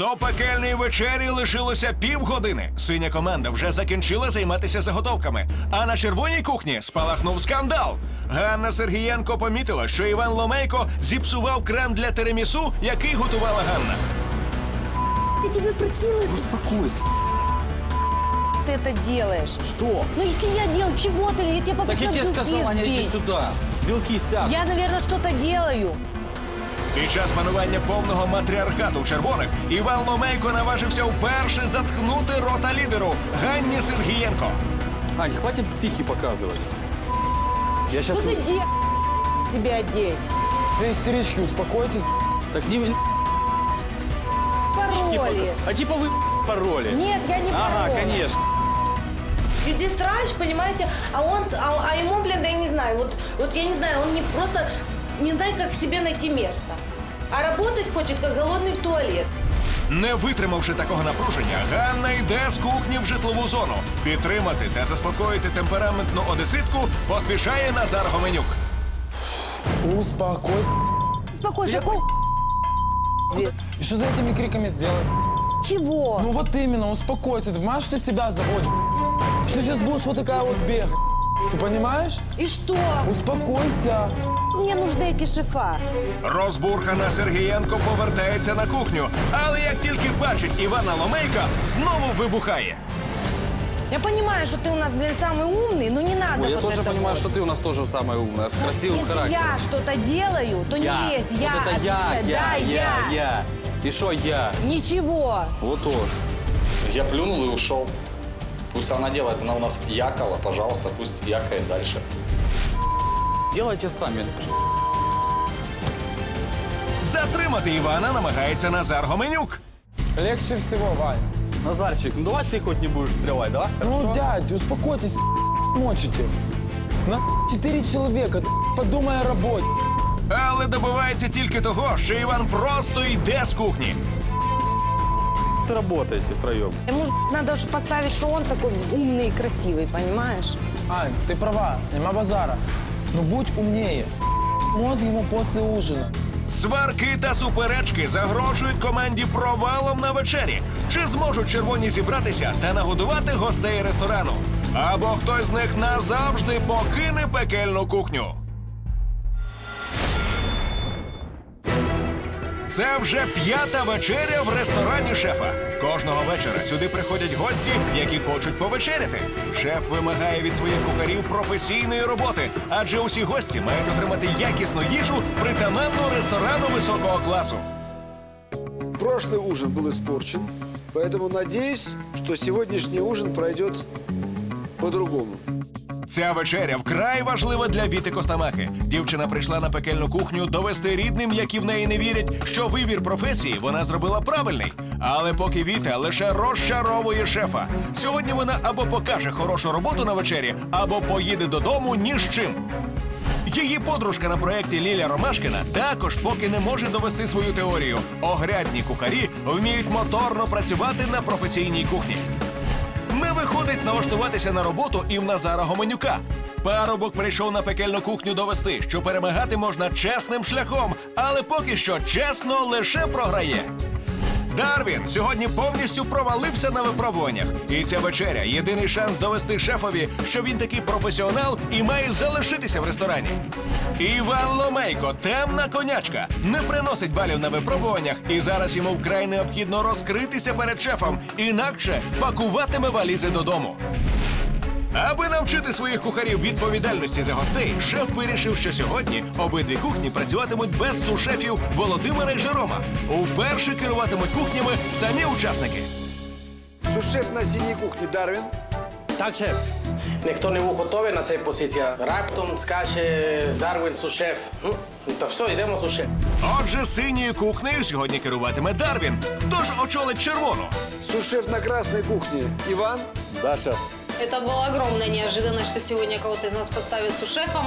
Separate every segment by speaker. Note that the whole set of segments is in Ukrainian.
Speaker 1: До пекельної вечері лишилося півгодини. Синя команда вже закінчила займатися заготовками. А на червоній кухні спалахнув скандал. Ганна Сергієнко помітила, що Іван Ломейко зіпсував крем для теремісу, який готувала Ганна.
Speaker 2: Я тебя просила, ты,
Speaker 3: Успокойся.
Speaker 2: ты это делаешь.
Speaker 3: Что?
Speaker 2: Ну если я делаю, чего ты? Я тебе
Speaker 3: Так я
Speaker 2: попросила
Speaker 3: тебе
Speaker 2: белки
Speaker 3: сказал, Аня, иди
Speaker 2: сбить.
Speaker 3: сюда. Белки сядут.
Speaker 2: Я, наверное, что-то делаю.
Speaker 1: Під час панування повного матріархату червоних Іван Ломейко наважився вперше заткнути рота лідеру Ганні Сергієнко.
Speaker 3: Ань, хватит психи показывать. Я сейчас...
Speaker 2: Ну ты де... себя одень.
Speaker 4: Да истерички, успокойтесь.
Speaker 3: Так не... Типа,
Speaker 2: Пароли.
Speaker 3: а типа вы пароли?
Speaker 2: Нет, я не
Speaker 3: Ага,
Speaker 2: пароли.
Speaker 3: конечно.
Speaker 5: Везде срач, понимаете, а он, а, а ему, блин, да я не знаю, вот, вот я не знаю, он не просто не знает, как себе найти место. А работать хочет, как голодный в туалет.
Speaker 1: Не витримавши такого напруження, Ганна йде з кухні в житлову зону. Підтримати та заспокоїти темпераментну одеситку поспішає Назар Гоменюк.
Speaker 4: Успокойся.
Speaker 2: Успокойся, какого
Speaker 4: И что ты этими криками сделай?
Speaker 2: Чего?
Speaker 4: Ну вот именно, успокойся. Ты понимаешь, что ты себя заводишь? Что ты сейчас будешь вот такая вот бегать? Ты понимаешь?
Speaker 2: И что?
Speaker 4: Успокойся.
Speaker 2: Мне нужны эти шифа.
Speaker 1: Розбурхана Сергієнко повертається на кухню, але як тільки бачить Івана Ломейка, знову вибухає.
Speaker 2: Я понимаю, что ты у нас, блин, самый умный, но не надо
Speaker 3: Ой, я
Speaker 2: вот
Speaker 3: тоже
Speaker 2: это
Speaker 3: понимаю,
Speaker 2: вот.
Speaker 3: что ты у нас тоже самая умная, с красивым
Speaker 2: Если
Speaker 3: характером.
Speaker 2: я что-то делаю, то
Speaker 3: Я.
Speaker 2: не лезь, я
Speaker 3: Вот это я,
Speaker 2: отвечаю.
Speaker 3: я,
Speaker 2: да,
Speaker 3: я, я. И что я?
Speaker 2: Ничего.
Speaker 3: Вот уж.
Speaker 6: Я плюнул и ушел. Пусть она делает, она у нас якала, пожалуйста, пусть якает дальше.
Speaker 3: Делайте сами.
Speaker 1: Затримати Івана намагається Назар Гоменюк.
Speaker 4: Легче всего, Вань.
Speaker 3: Назарчик, ну давай ты хоть не будешь стрелять, да?
Speaker 4: Ну, дядь, успокойтесь, мочите. На четыре человека, ты подумай о работе.
Speaker 1: Але добивається тільки того, що Іван просто йде з кухні.
Speaker 3: Ты работаете втроем.
Speaker 2: Ему ж надо же поставить, что он такой умный и красивый, понимаешь?
Speaker 4: Ань, ты права, нема базара. Но будь умнее. Мозг ему после ужина.
Speaker 1: Сварки та суперечки загрожують команді провалом на вечері. Чи зможуть червоні зібратися та нагодувати гостей ресторану? Або хтось з них назавжди покине пекельну кухню. Це вже п'ята вечеря в ресторані шефа. Кожного вечора сюди приходять гості, які хочуть повечеряти. Шеф вимагає від своїх кухарів професійної роботи, адже усі гості мають отримати якісну їжу притаманну ресторану високого класу.
Speaker 7: Прошлый ужин был испорчен, поэтому надеюсь, что сегодняшний ужин пройдет по-другому.
Speaker 1: Ця вечеря вкрай важлива для Віти Костамахи. Дівчина прийшла на пекельну кухню довести рідним, які в неї не вірять, що вибір професії вона зробила правильний. Але поки Віта лише розчаровує шефа. Сьогодні вона або покаже хорошу роботу на вечері, або поїде додому ні з чим. Її подружка на проєкті Ліля Ромашкіна також поки не може довести свою теорію. Огрядні кухарі вміють моторно працювати на професійній кухні. Не виходить налаштуватися на роботу і в Назара Гоменюка. Парубок прийшов на пекельну кухню довести, що перемагати можна чесним шляхом, але поки що чесно лише програє. Дарвін сьогодні повністю провалився на випробуваннях. І ця вечеря єдиний шанс довести шефові, що він такий професіонал і має залишитися в ресторані. Іван Ломейко, темна конячка, не приносить балів на випробуваннях, і зараз йому вкрай необхідно розкритися перед шефом, інакше пакуватиме валізи додому. Аби навчити своїх кухарів відповідальності за гостей, шеф вирішив, що сьогодні обидві кухні працюватимуть без сушефів Володимира і Жерома. Уперше керуватимуть кухнями самі учасники.
Speaker 7: Сушеф на синей кухне Дарвин.
Speaker 8: Так, шеф. Ніхто не був готовий на цій позиції. Раптом скаже Дарвін сушеф. Ну, то все, йдемо сушеф.
Speaker 1: Отже, синьою кухнею сьогодні керуватиме Дарвін. Хто ж очолить червону?
Speaker 7: Сушеф на красной кухне Иван.
Speaker 3: Да, шеф.
Speaker 9: Это была огромная неожиданность, что сегодня кого-то из нас поставят сушефом.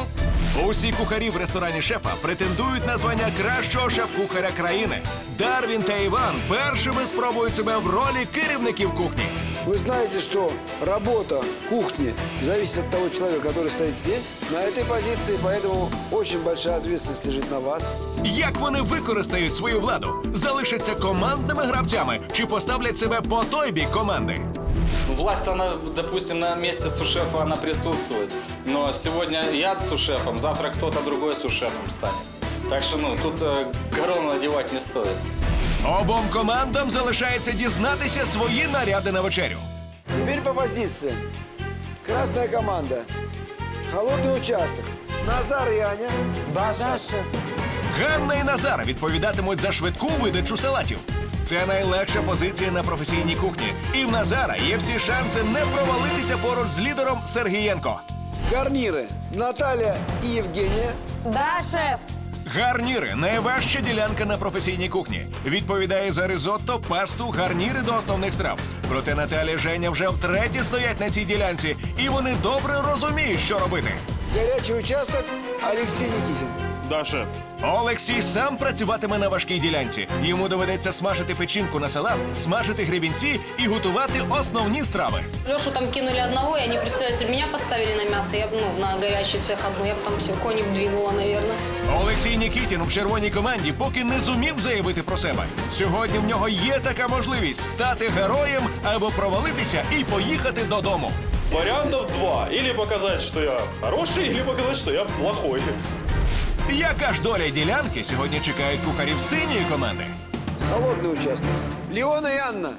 Speaker 1: Усі кухарі в ресторані шефа претендують на звання кращого шеф-кухаря країни. Дарвін та Іван першими спробують себе в ролі керівників кухні.
Speaker 7: Вы знаете, что работа кухни зависит от того человека, который стоит здесь, на этой позиции, поэтому очень большая ответственность лежит на вас.
Speaker 1: Як вони використають свою владу? Залишаться командними гравцями чи поставлять себе по той бік команди?
Speaker 6: Власть, она, допустим, на месте сушефа она присутствует. Но сегодня я сушефом, завтра кто-то другой сушефом станет. Так что, ну, тут э, корону надевать не стоит.
Speaker 1: Обом командам залишається дізнатися свої наряди на вечерю.
Speaker 7: Теперь по позициям. Красная команда. Холодный участок. Назар и Аня.
Speaker 4: Даша.
Speaker 1: Ганна і Назар відповідатимуть за швидку видачу салатів. Це найлегша позиція на професійній кухні. І в Назара є всі шанси не провалитися поруч з лідером Сергієнко.
Speaker 7: Гарниры. Наталья и Евгения.
Speaker 2: Да, шеф.
Speaker 1: Гарніри найважча ділянка на професійній кухні. Відповідає за ризотто, пасту, гарніри до основних страв. Проте Наталя і Женя вже втретє стоять на цій ділянці, і вони добре розуміють, що робити.
Speaker 7: Горячий участок. Алексей Никитин.
Speaker 3: Да, шеф.
Speaker 1: Олексій сам працюватиме на важкій ділянці. Йому доведеться смажити печінку на салат, смажити гребінці і готувати основні страви.
Speaker 9: Лешу там кинули одного, и они, представляете, если бы меня поставили на мясо, я бы, ну, на горячий цех одну, я бы там все коник двинула, наверное.
Speaker 1: Олексій Нікітін в червоній команді поки не зумів заявити про себе. Сьогодні в нього є така можливість стати героєм або провалитися і поїхати додому.
Speaker 3: Вариантов два. Или показать, что я хороший, или показать, что я плохой.
Speaker 1: Яка ж доля ділянки сьогодні чекають кухарів синьої команди?
Speaker 7: Холодный участок. Леона и Анна.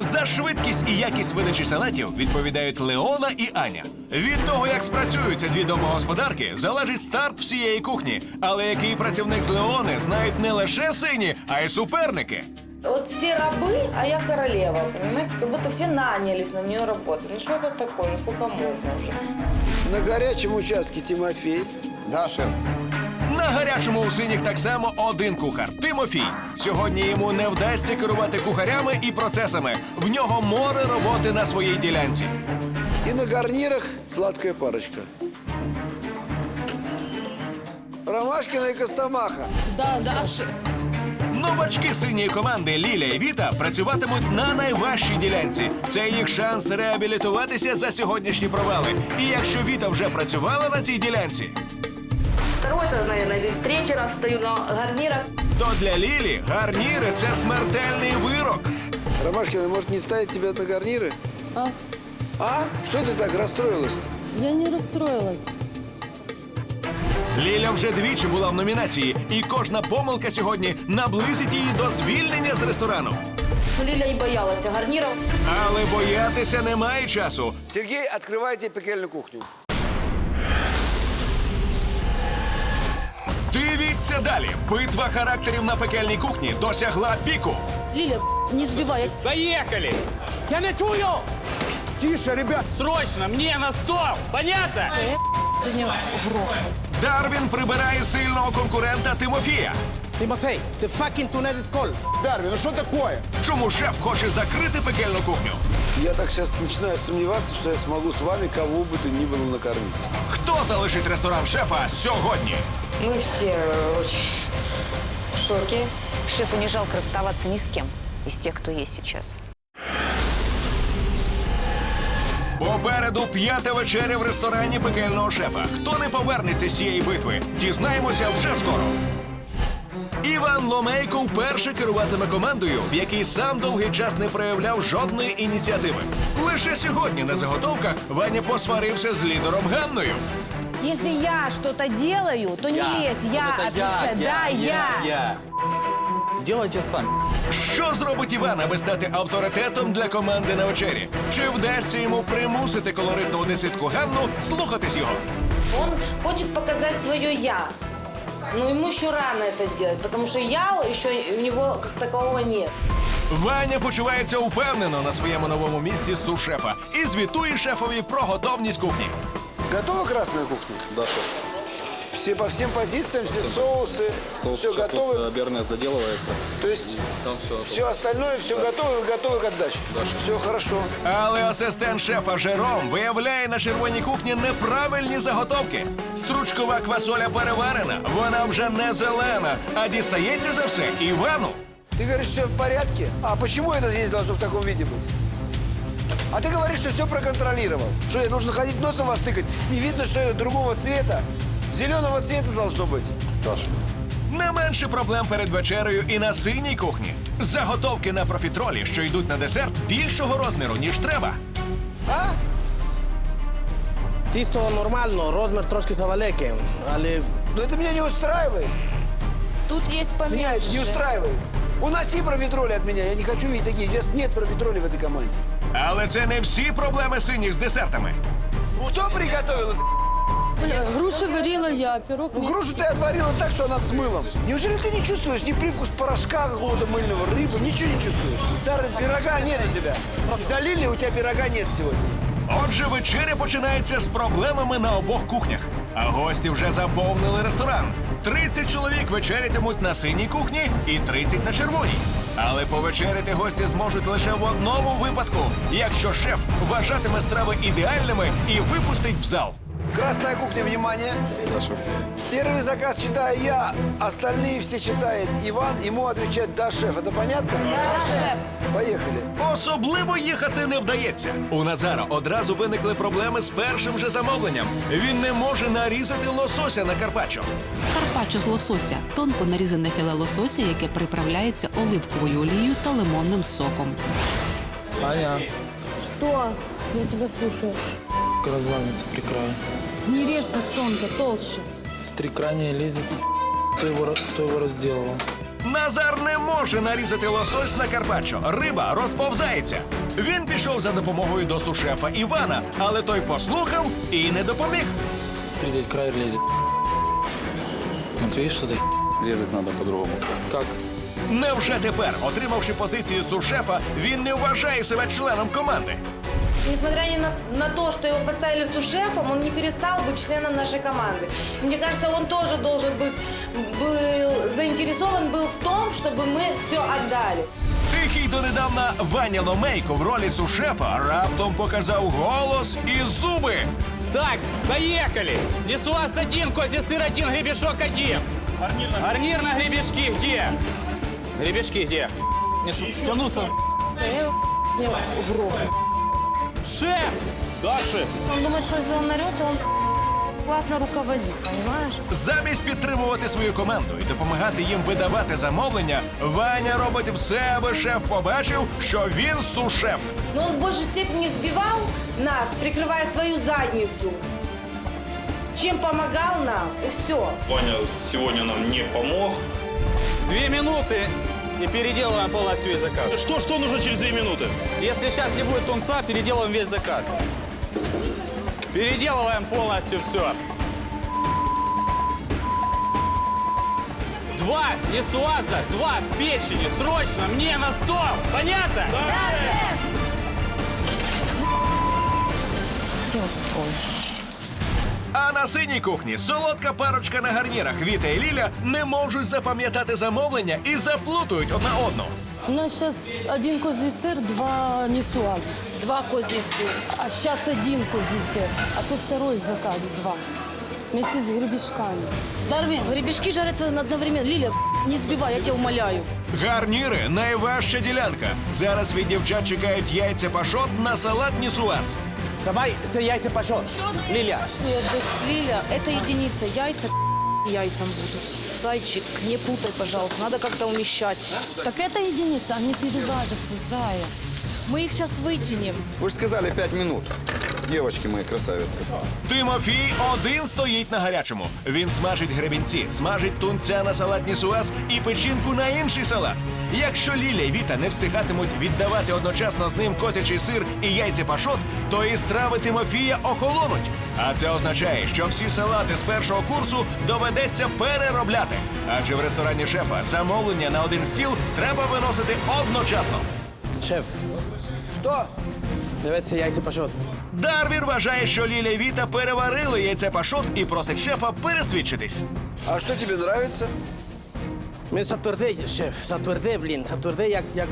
Speaker 1: За швидкість і якість видачі салатів відповідають Леона і Аня. Від того, як спрацюються дві домогосподарки, залежить старт всієї кухні. Але який працівник з Леони знають не лише сині, а й суперники.
Speaker 5: Вот все рабы, а я королева, понимаете? Как будто все нанялись на нее работать. Ну что это такое? Ну сколько можно уже?
Speaker 7: На горячем участке Тимофей.
Speaker 4: Да, шеф.
Speaker 1: На гарячому у синіх так само один кухар Тимофій. Сьогодні йому не вдасться керувати кухарями і процесами. В нього море роботи на своїй ділянці.
Speaker 7: И на гарнирах сладкая парочка. Ромашкина и Костомаха.
Speaker 1: Новачки синьої команди Ліля і Віта працюватимуть на найважчій ділянці. Це їх шанс реабілітуватися за сьогоднішні провали. І якщо Віта вже працювала на цій ділянці,
Speaker 5: Второй, это, наверное, или третий раз стою на гарнирах.
Speaker 1: то для Лілі гарніри це смертельний вирок.
Speaker 7: Ромашкина, может, не ставить тебя на гарниры?
Speaker 10: А?
Speaker 7: А? Что ты так расстроилась-то?
Speaker 10: Я не расстроилась.
Speaker 1: Ліля вже двічі була в номінації, і кожна помилка сьогодні наблизить її до звільнення з ресторану.
Speaker 5: Лиля не боялась гарниров.
Speaker 1: Але боятися немає часу.
Speaker 7: Сергей, открывайте пекельную кухню.
Speaker 1: Дивіться далі. Битва характерів на пекельній кухні досягла піку.
Speaker 10: Лиля, не збивай.
Speaker 11: Поехали!
Speaker 4: Я не чую! Тише, ребят!
Speaker 11: Срочно, мне на стол! Понятно?
Speaker 1: Дарвін прибирає сильного конкурента Тимофія.
Speaker 4: Тимофей, ты fucking туннель кол. Дарвин, ну что такое?
Speaker 1: Чому шеф хоче закрити пекельну кухню?
Speaker 7: Я так сейчас начинаю сомневаться, что я смогу с вами кого бы то ни было накормить.
Speaker 1: Хто залишить ресторан шефа сьогодні?
Speaker 9: Мы все э, очень в шоке.
Speaker 2: Шефу не жалко расставаться ни с кем из тех, кто есть сейчас.
Speaker 1: Попереду п'ята вечеря в ресторані пекельного шефа. Хто не повернеться з цієї битви? Дізнаємося вже скоро. Іван Ломейко вперше керуватиме командою, в якій сам довгий час не проявляв жодної ініціативи. Лише сьогодні на заготовках Ваня посварився з лідером Ганною.
Speaker 2: Если я что-то делаю, то не лезь, я отвечаю. Да, я.
Speaker 11: я. Делайте сами.
Speaker 1: Що зробить Іван, аби стати авторитетом для команди на вечері? Чи вдасться йому примусити колоритну одеситку Ганну слухатись його?
Speaker 5: Он хочет показать свое «я». Но ему еще рано это делать, потому что «я» еще у него как такового нет.
Speaker 1: Ваня почувається упевнено на своєму новому місці су-шефа і звітує шефові про готовність кухні.
Speaker 7: Готова красная кухня?
Speaker 3: Да, шеф.
Speaker 7: Все по всем позициям, все соусы,
Speaker 3: Соус
Speaker 7: все
Speaker 3: сейчас
Speaker 7: готовы.
Speaker 3: вот, э, бернес доделывается.
Speaker 7: То есть
Speaker 3: Там все.
Speaker 7: все остальное, все готово, вы готовы к отдаче. Все хорошо.
Speaker 1: Але асистент шефа Жером виявляє на червоній кухні неправильні заготовки. Стручкова квасоля переварена, вона вже не зелена, а дістається за все Івану.
Speaker 7: Ты говоришь, все в порядке? А почему это здесь должно в таком виде быть? А ты говоришь, что все проконтролировал. Что, я должен ходить носом вас тыкать? Не видно, что это другого цвета? Зеленого цвета должно быть.
Speaker 3: Даша,
Speaker 1: Не менше проблем перед вечерею і на синій кухні. Заготовки на профітролі, що йдуть на десерт, більшого розміру, ніж треба.
Speaker 7: А?
Speaker 8: Тісто нормально, розмір трошки завалекий, але
Speaker 7: Но это меня не устраивает.
Speaker 10: Тут есть
Speaker 7: Меня это
Speaker 10: поменьше.
Speaker 7: не устраивает. Уноси профитроли от меня. Я не хочу видеть такие. Здесь нет профитроли в этой команде.
Speaker 1: Але це не всі проблеми синіх з десертами.
Speaker 7: Кто приготовил это?
Speaker 10: Бля, Груши варила я, пирог
Speaker 7: Ну,
Speaker 10: вместе-
Speaker 7: грушу ты отварила так, что она с мылом. Неужели ты не чувствуешь ни привкус порошка какого-то мыльного, рыбы? Ничего не чувствуешь? Дары, пирога нет у тебя. Залили, у тебя пирога нет сегодня.
Speaker 1: Отже, вечеря починається з проблемами на обох кухнях. А гості вже заповнили ресторан. 30 чоловік вечерятимуть на синій кухні і 30 на червоній. Але повечеряти гості зможуть лише в одному випадку, якщо шеф вважатиме страви ідеальними і випустить в зал.
Speaker 7: Красная кухня, внимание.
Speaker 3: Даша.
Speaker 7: Первый заказ читаю я, остальные все читает Иван. Ему отвечает «Да, шеф». Это понятно? Да, шеф. Поехали.
Speaker 1: Особливо їхати не вдається. У Назара одразу виникли проблеми з першим же замовленням. Він не може нарізати лосося на карпаччо.
Speaker 12: Карпаччо з лосося тонко нарізане філе лосося, яке приправляється оливковою олією та лимонним соком.
Speaker 4: Аня,
Speaker 10: Что? Я тебя слушаю.
Speaker 4: разлазится при краю.
Speaker 10: Не режь так тонко, толще.
Speaker 4: Смотри, крайне лезет. Кто его, кто его разделывал?
Speaker 1: Назар не може нарізати лосось на карпаччо. Риба розповзається. Він пішов за допомогою до сушефа Івана, але той послухав і не допоміг.
Speaker 4: Смотри, дядь, край лезет. Вот видишь, что-то
Speaker 3: Резать надо по-другому.
Speaker 4: как?
Speaker 1: Невже тепер, отримавши позицію сушефа, він не вважає себе членом команди?
Speaker 5: Несмотря ни на, на то, что его поставили сушефом, он не перестал быть членом нашей команды. И Мне кажется, он тоже должен быть был заинтересован был в том, чтобы мы все отдали.
Speaker 1: Тихий донедавна Ваня Ломейко в ролі сушефа раптом показав голос і зуби.
Speaker 11: Так, поехали. Несуаз один, козий сыр один, гребешок один. Гарнир на гребешки где? Гребешки где? Не ш- тянуться. с-
Speaker 5: Я его не угробу.
Speaker 11: Шеф!
Speaker 3: Даша!
Speaker 5: Он думает, что если он нарет, то он классно руководит, понимаешь?
Speaker 1: Замість підтримувати свою команду і допомагати їм видавати замовлення, Ваня робить все, аби шеф побачив, що він сушеф.
Speaker 5: Но он в большей степени сбивал нас, прикрывая свою задницу, чем помогал нам, и все.
Speaker 3: Ваня сегодня нам не помог.
Speaker 11: Две минуты и переделываем полностью весь заказ.
Speaker 3: Что, что нужно через две минуты?
Speaker 11: Если сейчас не будет тунца, переделываем весь заказ. Переделываем полностью все. Два несуаза, два печени, срочно мне на стол. Понятно?
Speaker 1: А на синій кухні солодка парочка на гарнірах Віта і Ліля не можуть запам'ятати замовлення і заплутують одна одну.
Speaker 10: У нас сейчас один козий сыр, два несуаз. Два козий сыр. А сейчас один козий сыр, а то второй заказ два. Вместе с гребешками. Дарвин, гребешки жарятся одновременно. Лиля, не сбивай, я тебя умоляю.
Speaker 1: Гарніри найважча ділянка. Зараз від дівчат чекають яйця пашот на салат нісуаз.
Speaker 8: давай за яйця
Speaker 10: пошел. Лиля. Лиля, это единица. Яйца яйцам будут. Зайчик, не путай, пожалуйста. Надо как-то умещать. Так это единица, они переводятся, зая. Мы их сейчас вытянем.
Speaker 13: Вы же сказали пять минут. Девочки мои красавицы.
Speaker 1: Тимофій один стоїть на гарячому. Він смажить гребінці, смажить тунця на салат нісуаз і печінку на інший салат. Якщо Ліля і Віта не встигатимуть віддавати одночасно з ним козячий сир і яйця пашот, то і страви Тимофія охолонуть. А це означає, що всі салати з першого курсу доведеться переробляти. Адже в ресторані шефа замовлення на один стіл треба виносити одночасно.
Speaker 8: шеф,
Speaker 7: Что?
Speaker 8: дивіться яйця пашот.
Speaker 1: Дарвір вважає, що Ліля і Віта переварили яйце пашот і просить шефа пересвідчитись.
Speaker 7: А что тебе нравится?
Speaker 8: Він затвердий, шеф, затвердий, блін, затвердий, як, як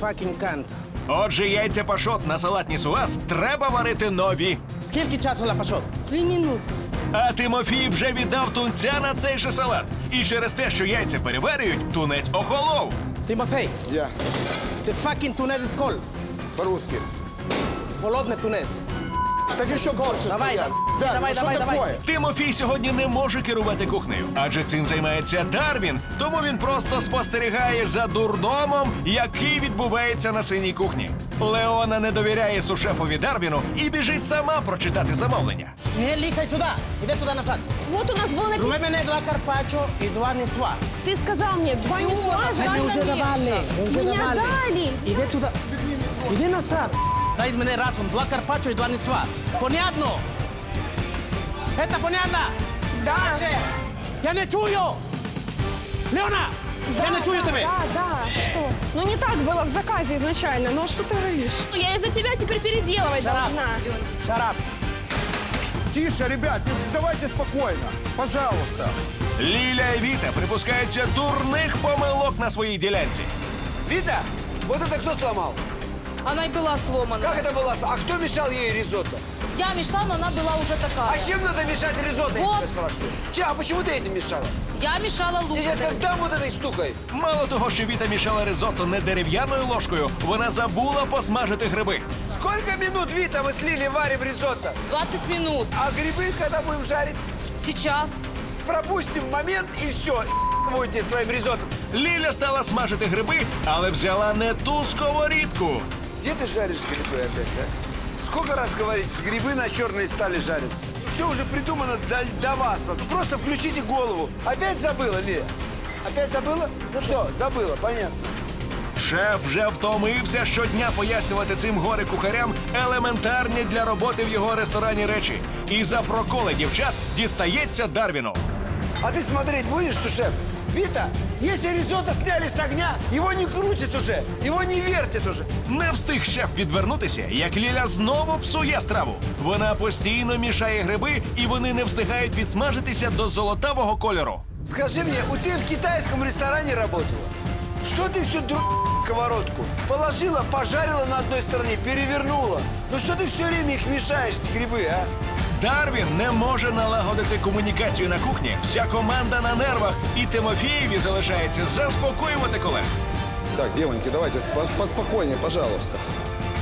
Speaker 8: fucking кант.
Speaker 1: Отже, яйця пашот на салат нісуаз треба варити нові.
Speaker 8: Скільки часу на пашот?
Speaker 10: Три минуты.
Speaker 1: А Тимофій вже віддав тунця на цей же салат. І через те, що яйця переварюють, тунець охолов.
Speaker 8: Тимофей,
Speaker 13: Я.
Speaker 8: the fucking тунец is cold
Speaker 13: По-русски.
Speaker 8: Холодный тунец.
Speaker 13: Так еще больше
Speaker 8: Давай,
Speaker 13: стоят.
Speaker 8: да-
Speaker 13: Да,
Speaker 8: давай,
Speaker 13: ну
Speaker 8: давай,
Speaker 13: что
Speaker 8: давай.
Speaker 13: такое?
Speaker 1: Тимофій сьогодні не може керувати кухнею, адже цим займається Дарвін. Тому він просто спостерігає за дурдомом, який відбувається на синій кухні. Леона не довіряє сушефові Дарвіну і біжить сама прочитати замовлення.
Speaker 8: Не лізай сюди. Іди туди назад.
Speaker 2: Вот у нас было написано...
Speaker 8: Зроби мене два карпаччо і два несуа.
Speaker 2: Ты сказал мне, два несуаз,
Speaker 8: Це
Speaker 2: дай
Speaker 8: ми
Speaker 2: на
Speaker 8: вже
Speaker 2: место.
Speaker 8: давали. Ми вже
Speaker 2: Меня
Speaker 8: давали.
Speaker 2: дали.
Speaker 8: Іди туди. Іди назад. Дай з мене разом два карпаччо і два несуа. Понятно? Это понятно?
Speaker 2: Да.
Speaker 8: Я не чую. Леона, я не чую тебе.
Speaker 2: Да, да, что? Ну не так было в заказе изначально, ну а что ты говоришь? Я из-за тебя теперь переделывать должна.
Speaker 8: Шарап.
Speaker 13: Тише, ребят, давайте спокойно. Пожалуйста.
Speaker 1: Ліля і Віта припускаються дурних помилок на своїй ділянці.
Speaker 7: Вита, вот это кто сломал?
Speaker 5: Она и была сломана.
Speaker 7: Как это было? А кто мешал ей ризотто?
Speaker 5: Я мешала, но она была уже такая.
Speaker 7: А чем надо мешать ризотто, я
Speaker 5: Вот.
Speaker 7: тебя спрашиваю? Че, а почему ты этим мешала?
Speaker 5: Я мешала
Speaker 7: Я сейчас как дам вот этой штукой.
Speaker 1: Мало того, що Віта мішала ризотто не дерев'яною ложкою, вона забула посмажити гриби.
Speaker 7: Сколько минут, Вита, мы слили, варим ризотто?
Speaker 5: 20 минут.
Speaker 7: А грибы когда будем жарить?
Speaker 5: Сейчас.
Speaker 7: Пропустим момент и все. Будете с твоим ризотто.
Speaker 1: Ліля стала смажити гриби, але взяла не ту сковорідку.
Speaker 7: Где ты жаришь грибы опять, а? Сколько раз говорить, грибы на черной стали жариться? Все уже придумано до, до вас. вообще. Просто включите голову. Опять забыла, Лия? Опять забыла? Все, забыла, понятно.
Speaker 1: Шеф вже втомився щодня пояснювати цим горе кухарям елементарні для роботи в його ресторані речі. І за проколи дівчат дістається Дарвіну.
Speaker 7: А ты смотреть будешь, сушеф? Вита, если ризотто сняли с огня, его не крутит уже, его не вертит уже.
Speaker 1: Не встиг шеф відвернутися, як Ліля знову псує страву. Вона постійно мішає гриби, і вони не встигають відсмажитися до золотавого кольору.
Speaker 7: Скажи мне, у ты в китайском ресторане работала? Что ты всю дру... сковородку положила, пожарила на одной стороне, перевернула? Ну что ты все время их мешаешь, эти грибы, а?
Speaker 1: Дарвін не може налагодити комунікацію на кухні. Вся команда на нервах, і Тимофієві залишається заспокоювати колег.
Speaker 13: Так, девоньки, давайте спо- поспокойнее, пожалуйста.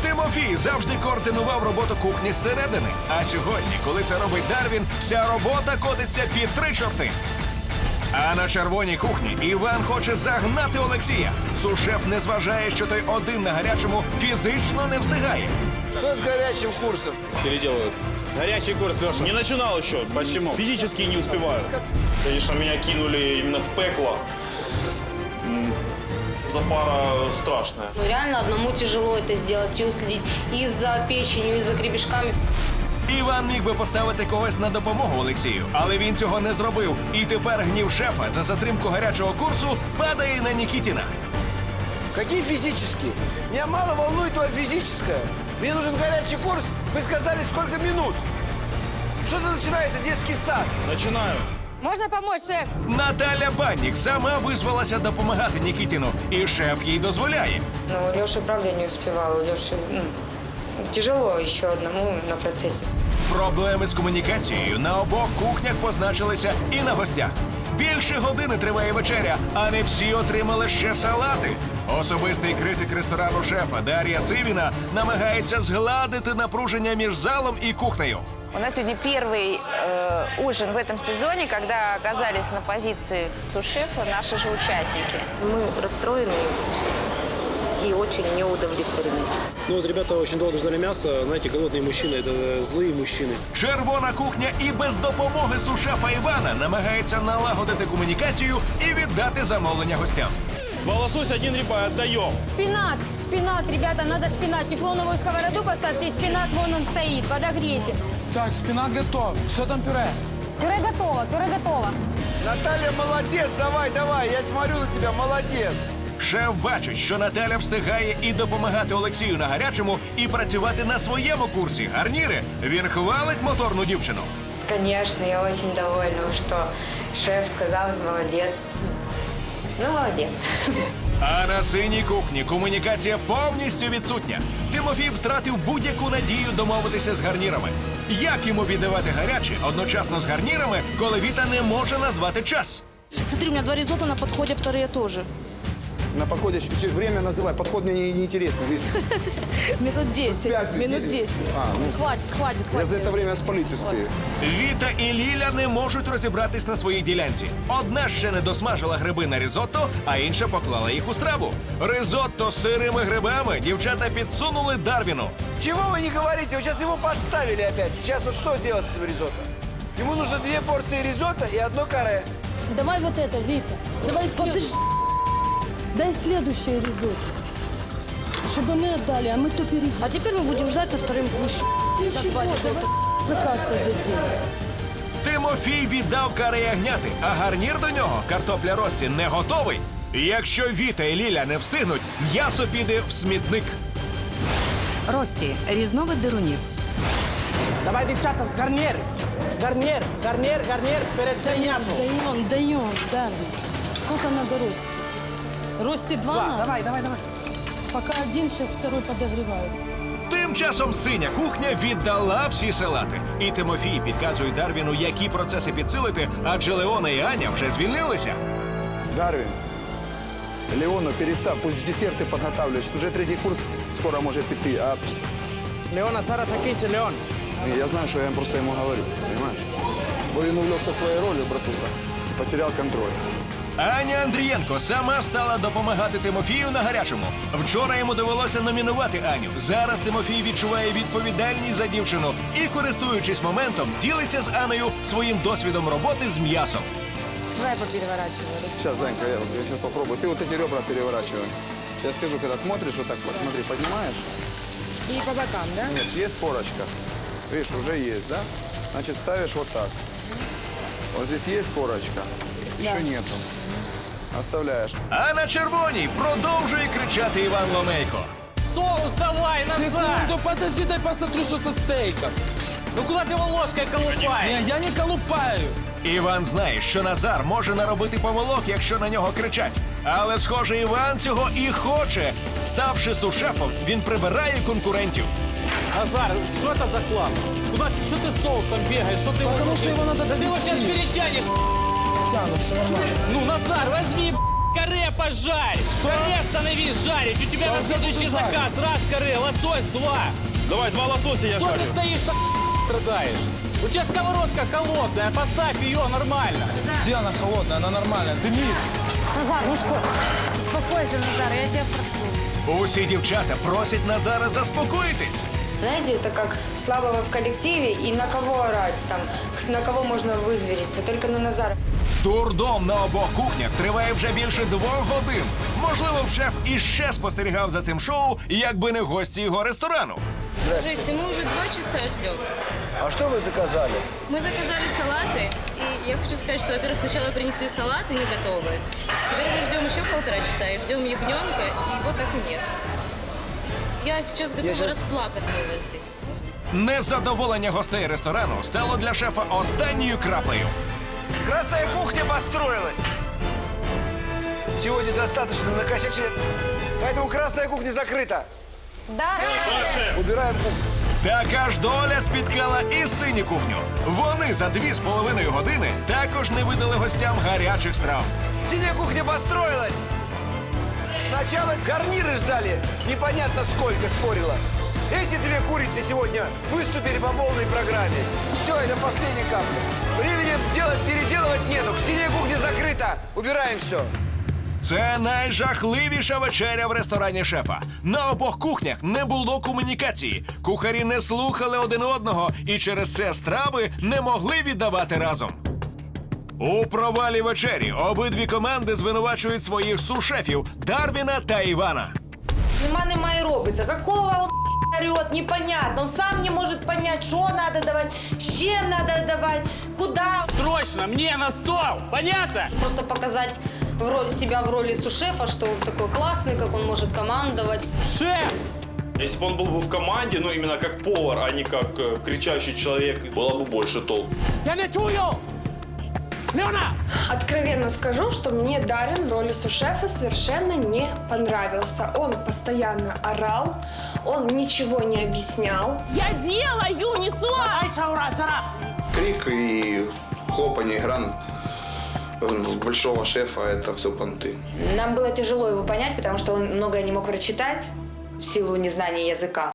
Speaker 1: Тимофій завжди координував роботу кухні зсередини. А сьогодні, коли це робить Дарвін, вся робота котиться під три чорти. А на червоній кухні Іван хоче загнати Олексія. Сушеф не зважає, що той один на гарячому фізично не встигає.
Speaker 7: Что с горячим курсом?
Speaker 11: Переделывают. Горячий курс, Леша.
Speaker 3: Не начинал еще.
Speaker 11: Почему?
Speaker 3: Физически не успеваю. Конечно, меня кинули именно в пекло. Запара страшная.
Speaker 9: Ну, реально одному тяжело это сделать и уследить и за печенью, и за гребешками.
Speaker 1: Іван міг би поставити когось на допомогу Олексію, але він цього не зробив. І тепер гнів шефа за затримку гарячого курсу падає на Нікітіна.
Speaker 7: Какие физические? Меня мало волнует твое физическое. Мне нужен горячий курс. Вы сказали, сколько минут? Что за начинается детский сад?
Speaker 3: Начинаю.
Speaker 9: Можно помочь, шеф?
Speaker 1: Наталя Баннік сама визвалася допомагати Нікітіну, і шеф їй дозволяє.
Speaker 14: Ну, Леша, правда, не успевал. У Леши ну, тяжело еще одному на процессе.
Speaker 1: Проблеми з комунікацією на обох кухнях позначилися і на гостях. Більше години триває вечеря, а не всі отримали ще салати. Особистий критик ресторану шефа Дар'я Цивіна намагається згладити напруження між залом і кухнею.
Speaker 15: У нас сегодня первый э, ужин в этом сезоне, когда оказались на позиции сушефа наши же участники.
Speaker 14: Мы расстроены и очень не удовлетворены.
Speaker 16: Ну вот ребята очень долго ждали мяса. Знаете, голодные мужчины – это злые мужчины.
Speaker 1: Червона кухня і без допомоги сушефа Івана намагається налагодити комунікацію і віддати замовлення гостям.
Speaker 3: Два лосось, один рибай, отдаем.
Speaker 9: Шпинат, шпинат, ребята, надо шпинат. Тефлоновую сковороду поставьте, и шпинат вон он стоит, подогрейте.
Speaker 4: Так, шпинат готов. Что там пюре?
Speaker 9: Пюре готово, пюре готово.
Speaker 7: Наталья, молодец, давай, давай, я смотрю на тебя, молодец.
Speaker 1: Шеф бачить, що Наталя встигає і допомагати Олексію на гарячому, і працювати на своєму курсі. Гарніри він хвалить моторну дівчину.
Speaker 14: Конечно, я очень довольна, что шеф сказал, молодец. Ну, молодец.
Speaker 1: А на синій кухні комунікація повністю відсутня. Тимофій втратив будь-яку надію домовитися з гарнірами. Як йому віддавати гаряче одночасно з гарнірами, коли Віта не може назвати час?
Speaker 5: Смотри, у меня два ризотто на подходе, вторые тоже
Speaker 13: На подходе чуть- время называй. Подход мне не, не интересно. видишь?
Speaker 5: Минут 10.
Speaker 13: Пять
Speaker 5: Минут
Speaker 13: минут.
Speaker 5: 10.
Speaker 13: А, ну.
Speaker 5: Хватит, хватит,
Speaker 13: Я
Speaker 5: хватит.
Speaker 13: за это время спалить успею.
Speaker 1: Віта і Ліля не можуть розібратись на своїй ділянці. Одна ще не досмажила гриби на ризотто, а інша поклала їх у страву. Ризотто з сирими грибами дівчата підсунули Дарвіну.
Speaker 7: Чего вы не говорите? Вы сейчас его подставили опять. Сейчас вот что делать с этим ризотто? Ему нужно две порции ризотто и одно каре.
Speaker 10: Давай вот это, Вика. Давай следующее. Дай следующее ризотто. Чтобы мы отдали, а мы то перейдем.
Speaker 5: А теперь мы будем ждать со вторым куском.
Speaker 10: Ничего, давай заказ отдадим.
Speaker 1: Тимофій віддав каре ягняти, а гарнір до нього картопля Рості не готовий. Якщо Віта і Ліля не встигнуть, м'ясо піде в смітник.
Speaker 12: Рості різновид дирунів.
Speaker 8: Давай, дівчата, гарнір. Гарнір, гарнір, гарнір перед цим м'ясом.
Speaker 10: Даем, даем, Дарвин. Сколько надо Рости? Рости два,
Speaker 8: Два,
Speaker 10: надо?
Speaker 8: давай, давай, давай.
Speaker 10: Пока один, сейчас второй подогреваю.
Speaker 1: Тим часом синя кухня віддала всі салати. І Тимофій підказує Дарвіну, які процеси підсилити, адже Леона і Аня вже звільнилися.
Speaker 13: Дарвин, Леону перестав, пусть десерты подготавливаешь. Уже третий курс скоро может піти. А
Speaker 8: Леона, зараз закінчи, Леон.
Speaker 13: я знаю, что я просто ему говорю, понимаешь? Бо він увлекся своей ролью, братуха. Потерял контроль.
Speaker 1: Аня Андрієнко сама стала допомагати Тимофію на гарячому. Вчора йому довелося номінувати Аню. Зараз Тимофій відчуває відповідальність за дівчину і, користуючись моментом, ділиться з Анею своїм досвідом роботи з м'ясом.
Speaker 5: Давай попереворачивай.
Speaker 13: Сейчас, Занька, я, я сейчас попробую. Ты вот эти ребра переворачивай. Я скажу, когда смотришь, вот так вот, смотри, поднимаешь.
Speaker 5: И по бокам, да?
Speaker 13: Нет, есть корочка. Видишь, уже есть, да? Значит, ставишь вот так. Вот здесь есть корочка, еще нету. Оставляешь.
Speaker 1: А на червоній продовжує кричати Іван Ломейко.
Speaker 11: Соус давай назад!
Speaker 4: Секунду, подожди, дай посмотрю, что со стейком.
Speaker 11: Ну куда ты его ложкой колупаешь?
Speaker 4: Не, я не колупаю.
Speaker 1: Іван знає, що Назар може наробити помилок, якщо на нього кричать. Але, схоже, Іван цього і хоче. Ставши сушефом, він прибирає конкурентів.
Speaker 11: Назар, что это за хлам? Куда ты, что ты с соусом бегаешь? Что ты его
Speaker 4: Потому что его надо
Speaker 11: Да ты его сейчас
Speaker 4: довести.
Speaker 11: перетянешь.
Speaker 4: Тяну, все нормально.
Speaker 11: Ну, Назар, возьми каре пожарь. Что? Каре остановись жарить. У тебя
Speaker 4: Да
Speaker 11: на
Speaker 4: уже
Speaker 11: следующий
Speaker 4: буду жарить.
Speaker 11: заказ. Раз каре, лосось, два.
Speaker 3: Давай, два лосося я
Speaker 11: Что
Speaker 3: жарю.
Speaker 11: ты стоишь так страдаешь? У тебя сковородка холодная, поставь ее нормально.
Speaker 4: Где она холодная, она нормальная. Дымит.
Speaker 5: Назар, не спор. Успокойся, Назар, я тебя прошу.
Speaker 1: Усі дівчата просять Назара заспокоїтись.
Speaker 14: Знаете, это как слабого в коллективе и на кого орать там, на кого можно вызвериться, только на Назара.
Speaker 1: Дурдом на обох кухнях триває вже більше двох годин. Можливо, б шеф іще спостерігав за цим шоу, якби не гості його ресторану.
Speaker 2: Скажите, мы уже два часа ждем.
Speaker 7: А что вы заказали?
Speaker 2: Мы заказали салаты, и я хочу сказать, что, во-первых, сначала принесли салаты не готовые. Теперь мы ждем еще полтора часа и ждем ягненка, и его так и нет. Я сейчас готова
Speaker 7: щас-
Speaker 2: расплакаться у вас здесь.
Speaker 1: Незадоволення гостей ресторану стало для шефа останньою краплею.
Speaker 7: Красная кухня построилась. Сегодня достаточно накосячили. Поэтому красная кухня закрыта.
Speaker 14: Да,
Speaker 7: Убираем кухню.
Speaker 1: Така ж доля спіткала і синю кухню. Вони за дві з половиною години також не видали гостям гарячих страв.
Speaker 7: Синяя кухня построилась. Сначала гарниры ждали, непонятно сколько спорила. Эти две курицы сегодня выступили по полной программе. Все, это последняя капля. Времени делать, переделывать нету. Синяя кухня закрыта. Убираем все.
Speaker 1: Це найжахливіша вечеря в ресторані шефа. На обох кухнях не було комунікації. Кухарі не слухали один одного і через це страви не могли віддавати разом. У провалі вечері обидві команди звинувачують своїх сушефів Дарвіна та Івана.
Speaker 5: Нема нема и робиться. Какого он орет, непонятно. Он сам не может понять, что надо давать, с чем надо давать, куда.
Speaker 11: Срочно мне на стол. Понятно?
Speaker 9: Просто показать в роль, себя в роли сушефа, что он такой классный, как он может командовать.
Speaker 11: Шеф!
Speaker 3: Если бы он был бы в команде, ну именно как повар, а не как э, кричащий человек, было бы больше толку.
Speaker 8: Я не чую! Леона!
Speaker 17: Откровенно скажу, что мне Дарин в роли сушефа совершенно не понравился. Он постоянно орал, он ничего не объяснял. Я делаю, несу!
Speaker 13: Крик и хлопанье гран большого шефа – это все понты.
Speaker 14: Нам было тяжело его понять, потому что он многое не мог прочитать в силу незнания языка.